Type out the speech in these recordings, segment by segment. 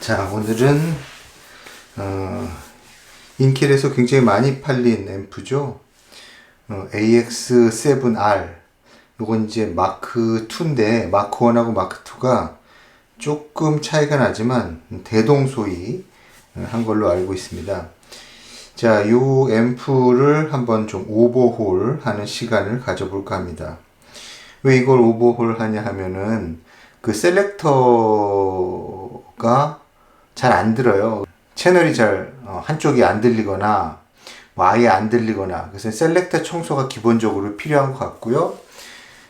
자, 오늘은 어, 인켈에서 굉장히 많이 팔린 앰프죠. 어, AX7R. 요건 이제 마크 2인데 마크 1하고 마크 2가 조금 차이가 나지만 대동소이 어, 한 걸로 알고 있습니다. 자, 요 앰프를 한번 좀 오버홀 하는 시간을 가져볼까 합니다. 왜 이걸 오버홀 하냐 하면은 그 셀렉터가 잘 안 들어요. 채널이 잘 어, 한쪽이 안 들리거나 뭐 아예 안 들리거나 그래서 셀렉터 청소가 기본적으로 필요한 것 같고요.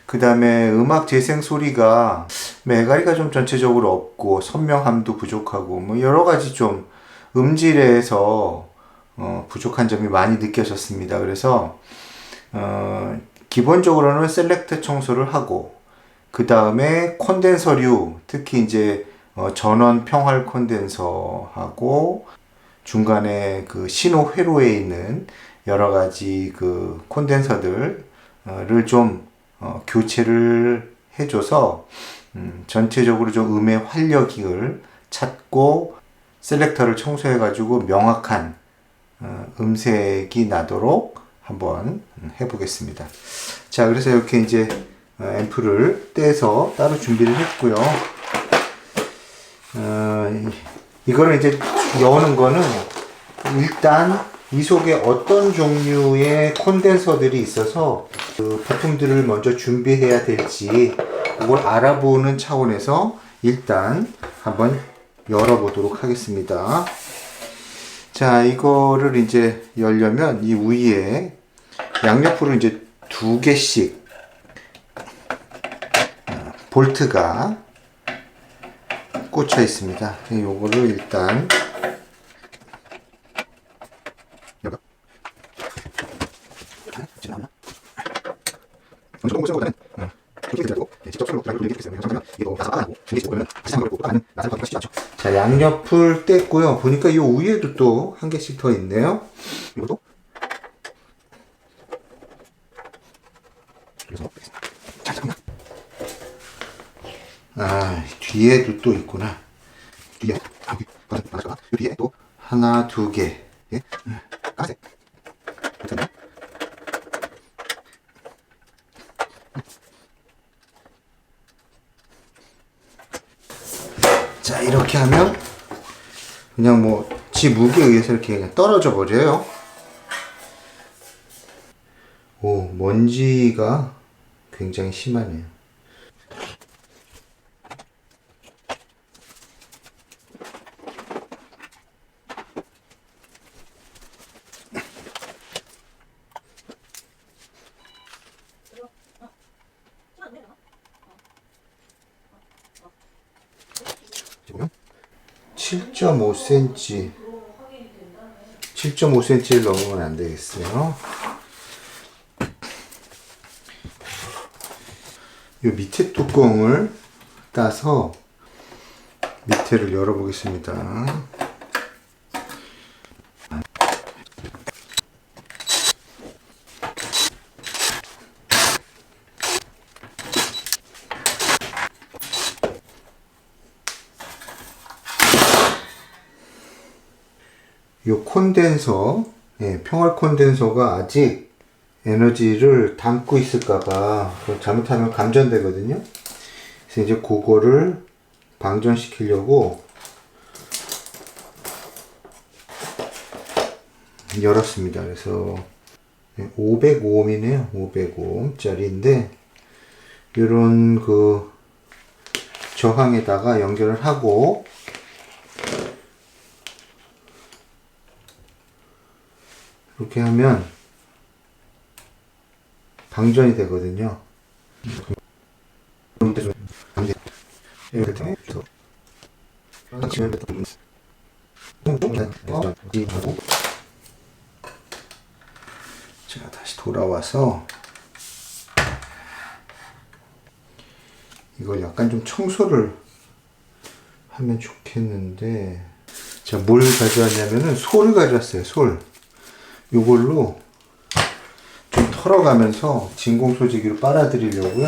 그 다음에 음악 재생 소리가 메가리가 좀 전체적으로 없고 선명함도 부족하고 뭐 여러 가지 좀 음질에서 어, 부족한 점이 많이 느껴졌습니다. 그래서 어, 기본적으로는 셀렉터 청소를 하고 그 다음에 콘덴서류 특히 이제 어, 전원 평활 콘덴서하고 중간에 그 신호 회로에 있는 여러 가지 그 콘덴서들을 좀 어, 교체를 해줘서 음, 전체적으로 좀 음의 활력을 찾고 셀렉터를 청소해가지고 명확한 어, 음색이 나도록 한번 해보겠습니다. 자, 그래서 이렇게 이제 어, 앰프를 떼서 따로 준비를 했고요. 어, 이- 이거를 이제 여는 거는 일단 이 속에 어떤 종류의 콘덴서들이 있어서 그 부품들을 먼저 준비해야 될지 그걸 알아보는 차원에서 일단 한번 열어보도록 하겠습니다. 자, 이거를 이제 열려면 이 위에 양옆으로 이제 두 개씩 어, 볼트가 꽂혀 있습니다. 요거를 일단? 어느 정도 보시는 것보다는 그렇게 들고 직접 손으로 돌리게 되겠어요. 그러면 양옆을 뗐고요. 보니까 이 위에도 또 한 개씩 더 있네요. 이것도. 아, 뒤에도 또 있구나. 뒤에, 아, 뒤에 또 하나, 두 개. 예? 음, 까색. 괜찮네. 자, 이렇게 하면 그냥 뭐, 지 무게에 의해서 이렇게 그냥 떨어져 버려요. 오, 먼지가 굉장히 심하네요. 지금 7.5cm 7.5cm를 넘으면 안 되겠어요. 이 밑에 뚜껑을 따서 밑에를 열어보겠습니다. 이 콘덴서, 예, 평활 콘덴서가 아직 에너지를 담고 있을까봐 잘못하면 감전되거든요. 그래서 이제 그거를 방전시키려고 열었습니다. 그래서 505옴이네요. 505옴짜리인데 이런 그 저항에다가 연결을 하고 이렇게 하면 방전이 되거든요. 자, 다시 돌아와서 이걸 약간 좀 청소를 하면 좋겠는데 자, 뭘 가져왔냐면은 솔을 가져왔어요. 솔. 요걸로 털어가면서 진공 소지기로 빨아들이려고요.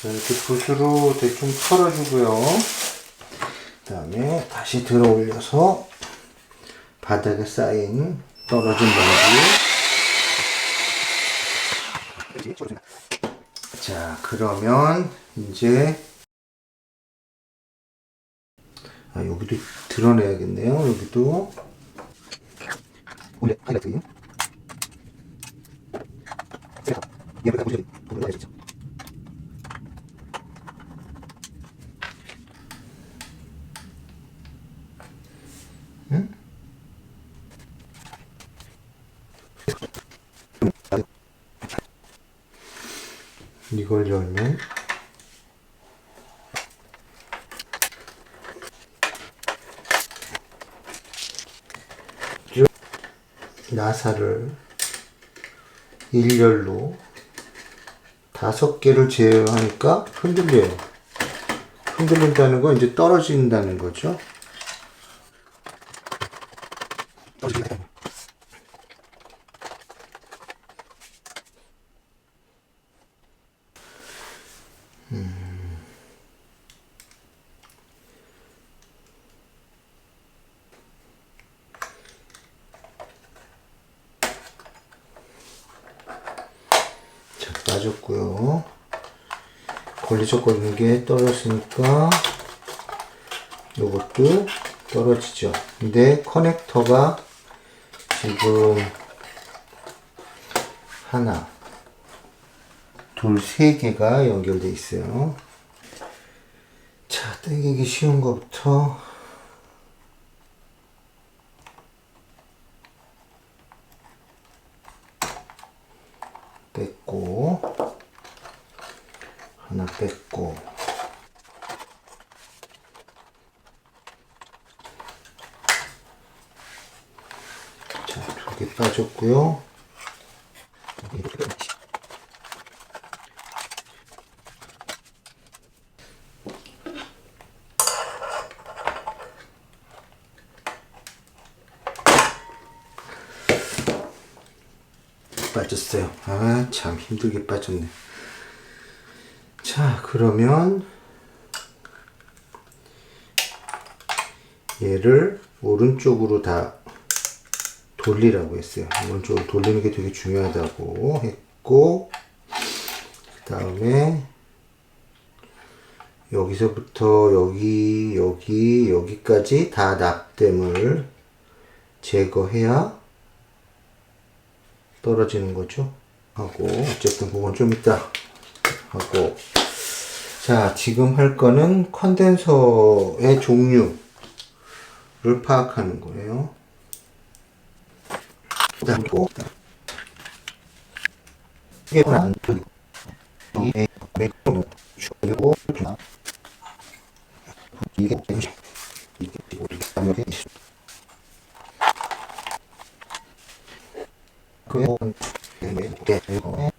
자, 이렇게 붓으로 대충 털어주고요. 그 다음에 다시 들어 올려서 바닥에 쌓인 떨어진 먼지. 자, 그러면 이제 아, 여기도 드러내야겠네요. 여기도. 원래 하이라이트. 얘를 보시면 보면 이걸 열면 나사를 일렬로 다섯 개를 제어하니까 흔들려요. 흔들린다는 건 이제 떨어진다는 거죠. 떨어진다. 자, 빠졌고요. 걸리적거리는 게 떨어졌으니까 요것도 떨어지죠. 근데 커넥터가 지금 하나, 둘, 세 개가 연결돼 있어요. 자, 당기기 쉬운 것부터 뺐고 하나 뺐고 자, 두 개 빠졌고요. 빠졌어요. 아, 참 힘들게 빠졌네. 자, 그러면 얘를 오른쪽으로 다 돌리라고 했어요. 오른쪽으로 돌리는 게 되게 중요하다고 했고, 그 다음에 여기서부터 여기, 여기, 여기까지 다 납땜을 제거해야 떨어지는 거죠. 하고, 어쨌든 그건 좀 이따 하고. 자, 지금 할 거는 컨덴서의 종류를 파악하는 거예요. 이게 안 이게 주고 이게 이게 우리 이거